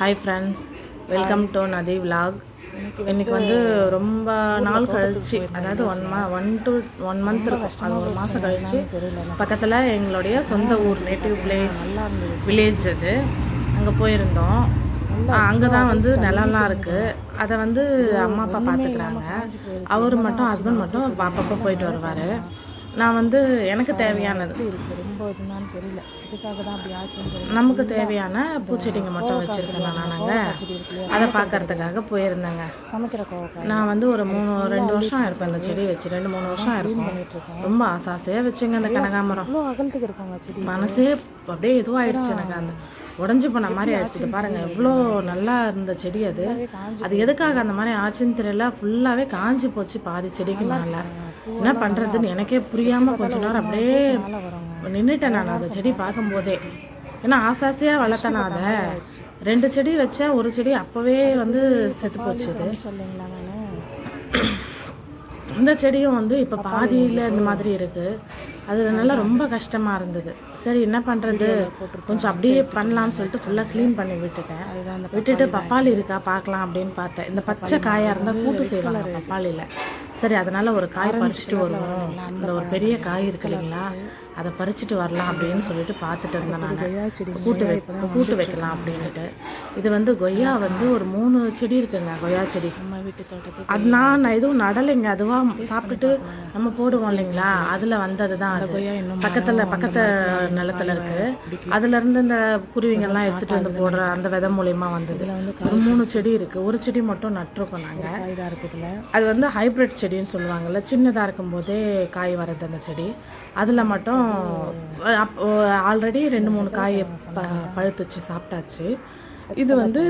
Hi friends welcome to Nadhi vlog. இன்னைக்கு வந்து ரொம்ப நாள் கழிச்சு அதாவது ஒன் மா ஒன் டு ஒன் மந்த் இருக்கும். அது ஒரு மாதம் கழிச்சு. பக்கத்தில் எங்களுடைய சொந்த ஊர் நேட்டிவ் பிளேஸ் வில்லேஜ் அது. அங்கே போயிருந்தோம். அங்கே தான் வந்து நிலம்லாம் இருக்குது அதை வந்து அம்மா அப்பா பார்த்துக்கிறாங்க அவர் மட்டும் ஹஸ்பண்ட் மட்டும் அப்பப்போ போயிட்டு வருவார். நான் வந்து எனக்கு தேவையானது. ரொம்ப இதுனான்னு தெரியல. இதுக்காக தான் அப்படி ஆச்சுன்னு நமக்கு தேவையான பூச்செடிங்க மட்டும் வச்சுருக்கேன் நாங்கள் அதை பார்க்கறதுக்காக போயிருந்தேங்க. சமைக்கிற கோவக்காய். நான் வந்து ஒரு மூணு ரெண்டு வருஷம் இருக்கும் இந்த செடி வச்சு. ரெண்டு மூணு வருஷம் இருக்கும் ரொம்ப ஆசை ஆசையாக வச்சுங்க அந்த கனகாமரம் அகலத்துக்கு இருக்குங்க செடி. மனசே அப்படியே இதுவாகிடுச்சு எனக்கு. அந்த உடஞ்சி போன மாதிரி ஆயிடுச்சு. பாருங்க எவ்வளோ நல்லா இருந்த செடி அது. அது எதுக்காக அந்த மாதிரி ஆச்சுன்னு தெரியல. ஃபுல்லாகவே காஞ்சி போச்சு பாதி செடிக்கு மேலே. என்ன பண்ணுறதுன்னு எனக்கே புரியாமல் கொஞ்ச நேரம் அப்படியே நின்றுட்டேன் நான் அந்த செடி பார்க்கும்போதே. ஏன்னா ஆசாசியாக வளர்த்தேன் அதை. ரெண்டு செடி வச்சேன் ஒரு செடி அப்போவே வந்து செத்து போச்சுது. இந்த செடியும் வந்து இப்போ பாதியில் இந்த மாதிரி இருக்குது அதனால ரொம்ப கஷ்டமாக இருந்தது. சரி என்ன பண்ணுறது கொஞ்சம் அப்படியே பண்ணலாம்னு சொல்லிட்டு ஃபுல்லாக க்ளீன் பண்ணி விட்டுட்டேன். விட்டுட்டு பப்பாளி இருக்கா? பார்க்கலாம் அப்படின்னு பார்த்தேன். இந்த பச்சை காயாக இருந்தால் கூட்டு செய்வாங்க பப்பாளியில். சரி அதனால் ஒரு காய் பறிச்சுட்டு வருவோம். இந்த ஒரு பெரிய காய் இருக்கு இல்லைங்களா? அதை பறிச்சுட்டு வரலாம் அப்படின்னு சொல்லிட்டு பார்த்துட்டு இருந்தேன் நான். கூட்டு வை கூட்டு வைக்கலாம் அப்படின்ட்டு இது வந்து கொய்யா வந்து ஒரு மூணு செடி இருக்குங்க கொய்யா செடி. நம்ம வீட்டு தோட்டத்துக்கு அது நான் எதுவும் நடலைங்க அதுவாக சாப்பிட்டுட்டு நம்ம போடுவோம் இல்லைங்களா? அதில் வந்தது தான் அது. பக்கத்தில் பக்கத்து நிலத்துல இருக்கு. அதுல இருந்து இந்த குருவிங்கெல்லாம் எடுத்துட்டு வந்து போடுற அந்த விதை மூலியமா வந்தது. ஒரு மூணு செடி இருக்கு. ஒரு செடி மட்டும் நட்டிருக்கோம் நாங்கள் தான் இருக்குதுல அது வந்து ஹைப்ரிட் செடின்னு சொல்லுவாங்கல்ல சின்னதாக இருக்கும்போதே காய் வரது அந்த செடி. அதில் மட்டும் ஆல்ரெடி ரெண்டு மூணு காய் ப பழுத்துச்சு சாப்பிட்டாச்சு. இது வந்து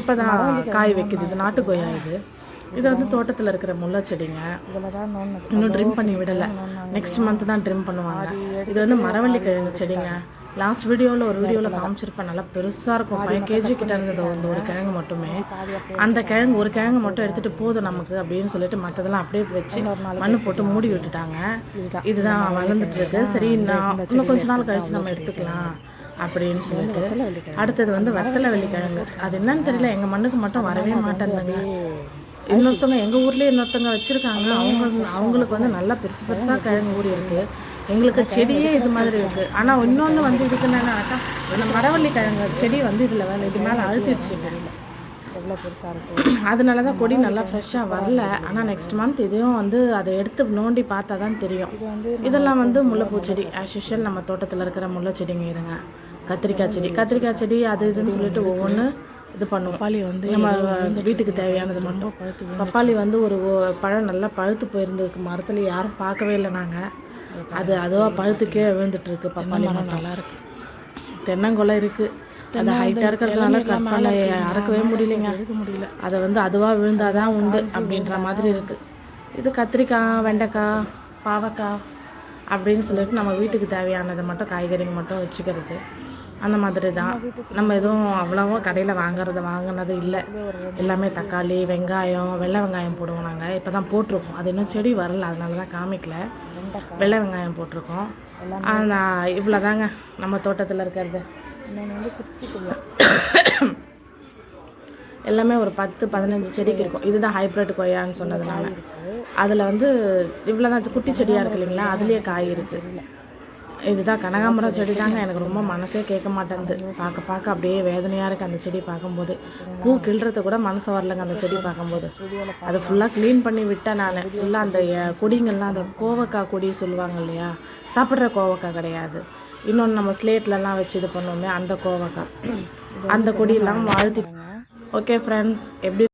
இப்போ தான் காய் வைக்குது. இது நாட்டு கொய்யா இது. இது வந்து தோட்டத்தில் இருக்கிற முல்லை செடிங்க. இன்னும் ட்ரிம் பண்ணி விடலை. நெக்ஸ்ட் மந்த் தான் ட்ரிம் பண்ணுவாங்க. இது வந்து மரவள்ளி கிழங்கு செடிங்க. லாஸ்ட் வீடியோவில் ஒரு வீடியோவில் காமிச்சிருப்பேன். நல்லா பெருசாக இருக்கும். ஃபைவ் கேஜி கிட்ட இருந்தது அந்த ஒரு கிழங்கு மட்டுமே. அந்த கிழங்கு ஒரு கிழங்கு மட்டும் எடுத்துகிட்டு போதும் நமக்கு அப்படின்னு சொல்லிட்டு மற்றதெல்லாம் அப்படியே வச்சு மண்ணு போட்டு மூடி விட்டுட்டாங்க. இதுதான். வளர்ந்துட்டு இருக்கு சரி நான் இன்னும் கொஞ்ச நாள் கழிச்சு நம்ம எடுத்துக்கலாம் அப்படின்னு சொல்லிட்டு அடுத்தது வந்து வெத்தலை வெள்ளி கிழங்கு அது என்னன்னு தெரியல. எங்கள் மண்ணுக்கு மட்டும் வரவே மாட்டேங்குதுங்க இன்னொருத்தவங்க எங்கள் ஊர்லேயே இன்னொருத்தவங்க வச்சுருக்காங்க. அவங்க அவங்களுக்கு வந்து நல்லா பெருசு பெருசாக கிழங்கு ஊறி இருக்குது எங்களுக்கு செடியே இது மாதிரி இருக்குது ஆனால் இன்னொன்று வந்து இதுக்கு என்னன்னாக்கா இந்த மரவள்ளி கிழங்கு செடி வந்து இதில் வேலை இது மேலே அழுத்திடுச்சுங்க எவ்வளோ பெருசாக இருக்கு. அதனால தான் கொடி நல்லா ஃப்ரெஷ்ஷாக வரல. ஆனால் நெக்ஸ்ட் மந்த் இதையும் வந்து அதை எடுத்து நோண்டி பார்த்தா தான் தெரியும் இதெல்லாம் வந்து முல்லைப்பூ செடி. ஆஸ் யூஷுவல் நம்ம தோட்டத்தில் இருக்கிற முல்லை செடிங்க இதுங்க. கத்திரிக்காய் செடி. கத்திரிக்காய் செடி அது இதுன்னு சொல்லிட்டு ஒவ்வொன்று இது பண்ணுவோம். பப்பாளி வந்து நம்ம வீட்டுக்கு தேவையானது மட்டும். பப்பாளி வந்து ஒரு பழம் நல்லா பழுத்து போயிருந்திருக்கு. மரத்துல யாரும் பார்க்கவே இல்லை நாங்கள் அது அதுவாக பழுத்து கீழே விழுந்துட்டு இருக்கு பப்பாளி மரம் நல்லா இருக்கு தென்னங்கொலை இருக்கு. அது ஹைட்டாக இருக்கிறதுனால கட் பண்ண அறக்கவே முடியலைங்க. முடியல. அதை வந்து அதுவாக விழுந்தாதான் உண்டு அப்படின்ற மாதிரி இருக்கு. இது கத்திரிக்காய் வெண்டைக்காய் பாவக்காய் அப்படின்னு சொல்லிட்டு நம்ம வீட்டுக்கு தேவையானதை மட்டும் காய்கறிங்க மட்டும் வச்சுக்கிறது. அந்த மாதிரி தான் நம்ம எதுவும் அவ்வளவோ கடையில் வாங்குறது வாங்கினது இல்லை. எல்லாமே தக்காளி வெங்காயம் வெள்ளை வெங்காயம் போடுவோம் நாங்கள் இப்போ தான் போட்டிருக்கோம். அது இன்னும் செடி வரல. அதனால தான் காமிக்கல. வெள்ளை வெங்காயம் போட்டிருக்கோம். ஆனால் இவ்வளோ தாங்க நம்ம தோட்டத்தில் இருக்கிறது. இன்னொன்று வந்து குச்சி கொய்யா எல்லாமே ஒரு பத்து பதினஞ்சு செடிக்கு இருக்கும். இதுதான் ஹைப்ரிட் கொய்யான்னு சொன்னதுனால. அதில் வந்து இவ்வளோ தான் குட்டி செடியாக இருக்கு இல்லைங்களா? அதுலேயே காய் இருக்குது இதுதான் கனகாம்பரம் செடி தாங்க எனக்கு ரொம்ப மனசே கேட்க மாட்டேங்குது. பார்க்க பார்க்க அப்படியே வேதனையாக இருக்குது அந்த செடி பார்க்கும்போது. பூ கிள்றது கூட மனசு வரலங்க அந்த செடி பார்க்கும்போது. அது ஃபுல்லாக க்ளீன் பண்ணி விட்டேன் நான். ஃபுல்லாக அந்த கொடிங்கள்லாம் அந்த கோவக்காய் கொடி சொல்லுவாங்க இல்லையா? சாப்பிட்ற கோவக்காய் கிடையாது. இன்னொன்று நம்ம ஸ்லேட்லலாம் வச்சு இது பண்ணுவோமே அந்த கோவக்காய். அந்த கொடியெல்லாம் வாழ்த்தி ஓகே ஃப்ரெண்ட்ஸ் எப்படி